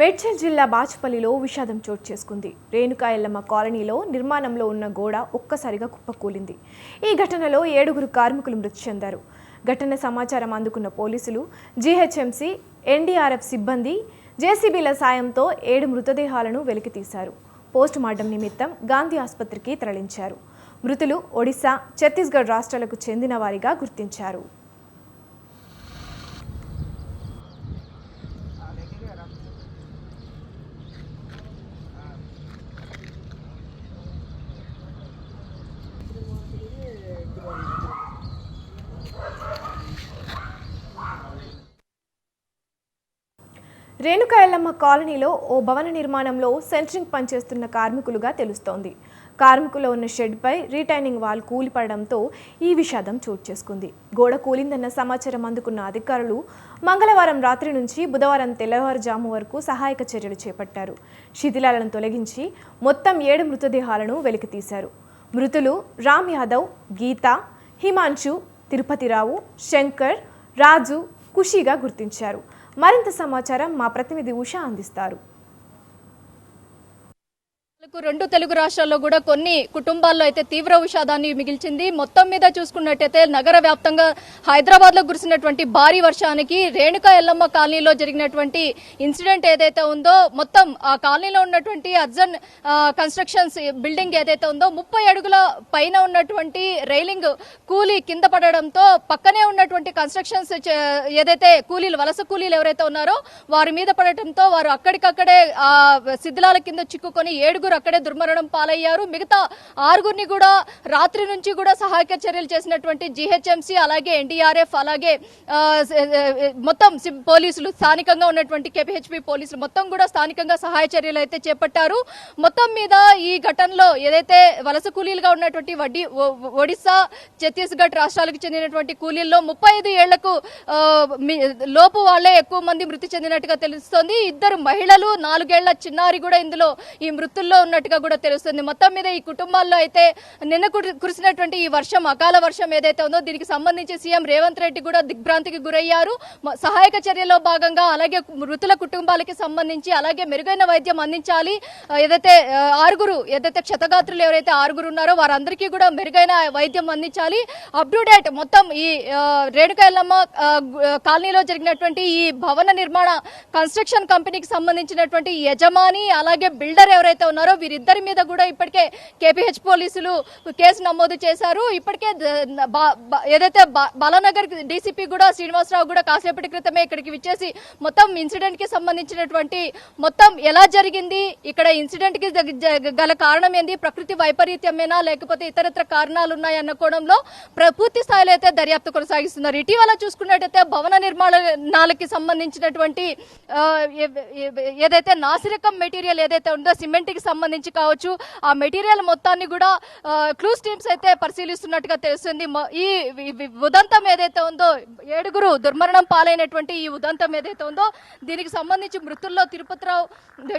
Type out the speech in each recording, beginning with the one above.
మేడ్చల్ జిల్లా బాచుపల్లిలో విషాదం చోటు చేసుకుంది. రేణుకా ఎల్లమ్మ కాలనీలో నిర్మాణంలో ఉన్న గోడ ఒక్కసారిగా కుప్పకూలింది. ఈ ఘటనలో ఏడుగురు కార్మికులు మృతి చెందారు. ఘటన సమాచారం అందుకున్న పోలీసులు జీహెచ్ఎంసీ ఎన్డీఆర్ఎఫ్ సిబ్బంది జేసీబీల సాయంతో ఏడు మృతదేహాలను వెలికితీశారు. పోస్ట్ మార్టం నిమిత్తం గాంధీ ఆసుపత్రికి తరలించారు. మృతులు ఒడిశా ఛత్తీస్గఢ్ రాష్ట్రాలకు చెందిన వారిగా గుర్తించారు. రేణుకాయలమ్మ కాలనీలో ఓ భవన నిర్మాణంలో సెంట్రింగ్ పనిచేస్తున్న కార్మికులుగా తెలుస్తోంది. కార్మికులు ఉన్న షెడ్పై రీటైనింగ్ వాల్ కూలిపడడంతో ఈ విషాదం చోటు చేసుకుంది. గోడ కూలిందన్న సమాచారం అందుకున్న అధికారులు మంగళవారం రాత్రి నుంచి బుధవారం తెల్లవారుజాము వరకు సహాయక చర్యలు చేపట్టారు. శిథిలాలను తొలగించి మొత్తం ఏడు మృతదేహాలను వెలికితీశారు. మృతులు రామ్ యాదవ్ గీత హిమాంశు తిరుపతిరావు శంకర్ రాజు ఖుషీగా గుర్తించారు. మరింత సమాచారం మా ప్రతినిధి ఉషా అందిస్తారు మనకు రెండు తెలుగు రాష్ట్రాల్లో కూడా కొన్ని కుటుంబాల్లో అయితే తీవ్ర విషాదాన్ని మిగిల్చింది. మొత్తం మీద చూసుకున్నట్టయితే నగర వ్యాప్తంగా హైదరాబాద్లో కురిసినటువంటి భారీ వర్షానికి రేణుకా ఎల్లమ్మ కాలనీలో జరిగినటువంటి ఇన్సిడెంట్ ఏదైతే ఉందో మొత్తం ఆ కాలనీలో ఉన్నటువంటి అర్జన్ కన్స్ట్రక్షన్స్ బిల్డింగ్ ఏదైతే ఉందో ముప్పై అడుగుల పైన ఉన్నటువంటి రైలింగ్ కూలీ కింద పడడంతో పక్కనే ఉన్నటువంటి కన్స్ట్రక్షన్స్ ఏదైతే కూలీలు వలస కూలీలు ఎవరైతే ఉన్నారో వారి మీద పడటంతో వారు అక్కడికక్కడే ఆ శిథిలాల కింద చిక్కుకొని ఏడుగురు అక్కడే దుర్మరణం పాలయ్యారు. మిగతా ఆరుగురిని కూడా రాత్రి నుంచి కూడా సహాయక చర్యలు చేసినటువంటి జీహెచ్ఎంసీ అలాగే ఎన్డీఆర్ఎఫ్ అలాగే మొత్తం సి- పోలీసులు స్థానికంగా ఉన్నటువంటి కేపీహెచ్పి పోలీసులు మొత్తం కూడా స్థానికంగా సహాయ చర్యలు అయితే చేపట్టారు. మొత్తం మీద ఈ ఘటనలో ఏదైతే వలస కూలీలుగా ఉన్నటువంటి వడ్డీ ఒ- ఒడిశా ఛత్తీస్గఢ్ రాష్ట్రాలకు చెందినటువంటి కూలీల్లో ముప్పై ఐదు ఏళ్ళకు లోపు వాళ్ళే ఎక్కువ మంది మృతి చెందినట్టుగా తెలుస్తోంది. ఇద్దరు మహిళలు నాలుగేళ్ళ చిన్నారి కూడా ఇందులో ఈ మృతుల్లో ఉన్నట్టుగా కూడా తెలుస్తుంది. మొత్తం మీద ఈ కుటుంబాల్లో అయితే నిన్న కురిసినటువంటి ఈ వర్షం అకాల వర్షం ఏదైతే ఉందో దీనికి సంబంధించి సీఎం రేవంత్ రెడ్డి కూడా దిగ్భ్రాంతికి గురయ్యారు. సహాయక చర్యలో భాగంగా అలాగే మృతుల కుటుంబాలకి సంబంధించి అలాగే మెరుగైన వైద్యం అందించాలి. ఏదైతే ఆరుగురు ఏదైతే క్షతగాత్రులు ఎవరైతే ఆరుగురు ఉన్నారో వారందరికీ కూడా మెరుగైన వైద్యం అందించాలి. అప్ టు డేట్ మొత్తం ఈ రేణుకాయలమ్మ కాలనీలో జరిగినటువంటి ఈ భవన నిర్మాణ కన్స్ట్రక్షన్ కంపెనీకి సంబంధించినటువంటి యజమాని అలాగే బిల్డర్ ఎవరైతే ఉన్నారో వీరిద్దరి మీద కూడా ఇప్పటికే కేపీహెచ్ పోలీసులు కేసు నమోదు చేశారు. ఇప్పటికే ఏదైతే బాలానగర్ డీసీపీ కూడా శ్రీనివాసరావు కూడా కాసేపటి క్రితమే ఇక్కడికి విచ్చేసి మొత్తం ఇన్సిడెంట్కి సంబంధించినటువంటి మొత్తం ఎలా జరిగింది ఇక్కడ ఇన్సిడెంట్కి గల కారణం ఏంది ప్రకృతి వైపరీత్యమేనా లేకపోతే ఇతరత్ర కారణాలు ఉన్నాయన్న కోణంలో పూర్తి స్థాయిలో అయితే దర్యాప్తు కొనసాగిస్తున్నారు. ఇటీవల చూసుకున్నట్టయితే భవన నిర్మాణాలకి సంబంధించినటువంటి ఏదైతే నాసిరకం మెటీరియల్ ఏదైతే ఉందో సిమెంట్కి సంబంధించి కావచ్చు ఆ మెటీరియల్ మొత్తాన్ని కూడా క్లూస్ టీమ్స్ అయితే పరిశీలిస్తున్నట్టుగా తెలుస్తుంది. ఈ ఉదంతం ఏదైతే ఉందో ఏడుగురు దుర్మరణం పాలైనటువంటి ఈ ఉదంతం ఏదైతే ఉందో దీనికి సంబంధించి మృతుల్లో తిరుపతిరావు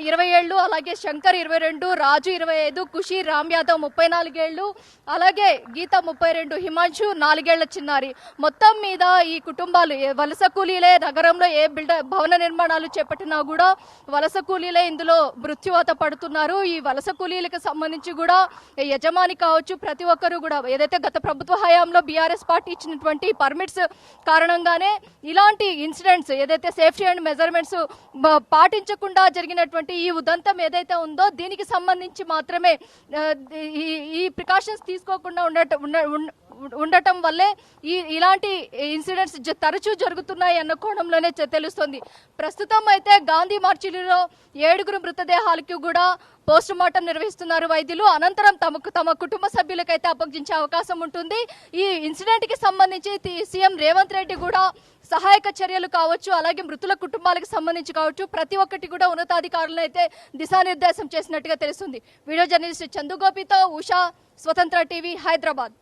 ఇరవై ఏళ్ళు అలాగే శంకర్ ఇరవై రెండు రాజు ఇరవై ఐదు ఖుషి రామ్ యాదవ్ ముప్పై నాలుగేళ్ళు అలాగే గీత ముప్పై రెండు హిమాంశు నాలుగేళ్ళ చిన్నారి. మొత్తం మీద ఈ కుటుంబాలు ఏ వలస కూలీలే నగరంలో ఏ బిల్డర్ భవన నిర్మాణాలు చేపట్టినా కూడా వలస కూలీలే ఇందులో మృత్యువాత పడుతున్నారు. ఈ ఈ వలస కూలీలకు సంబంధించి కూడా యజమాని కావచ్చు ప్రతి ఒక్కరూ కూడా ఏదైతే గత ప్రభుత్వ హయాంలో బీఆర్ఎస్ పార్టీ ఇచ్చినటువంటి పర్మిట్స్ కారణంగానే ఇలాంటి ఇన్సిడెంట్స్ ఏదైతే సేఫ్టీ అండ్ మెజర్మెంట్స్ పాటించకుండా జరిగినటువంటి ఈ ఉదంతం ఏదైతే ఉందో దీనికి సంబంధించి మాత్రమే ఈ ఈ ప్రికాషన్స్ తీసుకోకుండా ఉండట ఉండటం వల్లే ఈ ఇలాంటి ఇన్సిడెంట్స్ తరచూ జరుగుతున్నాయి అన్న కోణంలోనే తెలుస్తుంది. ప్రస్తుతం అయితే గాంధీ మార్చిలో ఏడుగురు మృతదేహాలకు కూడా పోస్ట్ మార్టం నిర్వహిస్తున్నారు వైద్యులు. అనంతరం తమకు తమ కుటుంబ సభ్యులకైతే అప్పగించే అవకాశం ఉంటుంది. ఈ ఇన్సిడెంట్కి సంబంధించి సీఎం రేవంత్ రెడ్డి కూడా సహాయక చర్యలు కావచ్చు అలాగే మృతుల కుటుంబాలకు సంబంధించి కావచ్చు ప్రతి ఒక్కటి కూడా ఉన్నతాధికారులను అయితే దిశానిర్దేశం చేసినట్టుగా తెలుస్తుంది. వీడియో జర్నలిస్ట్ చందుగోపితో ఉషా స్వతంత్ర టీవీ హైదరాబాద్.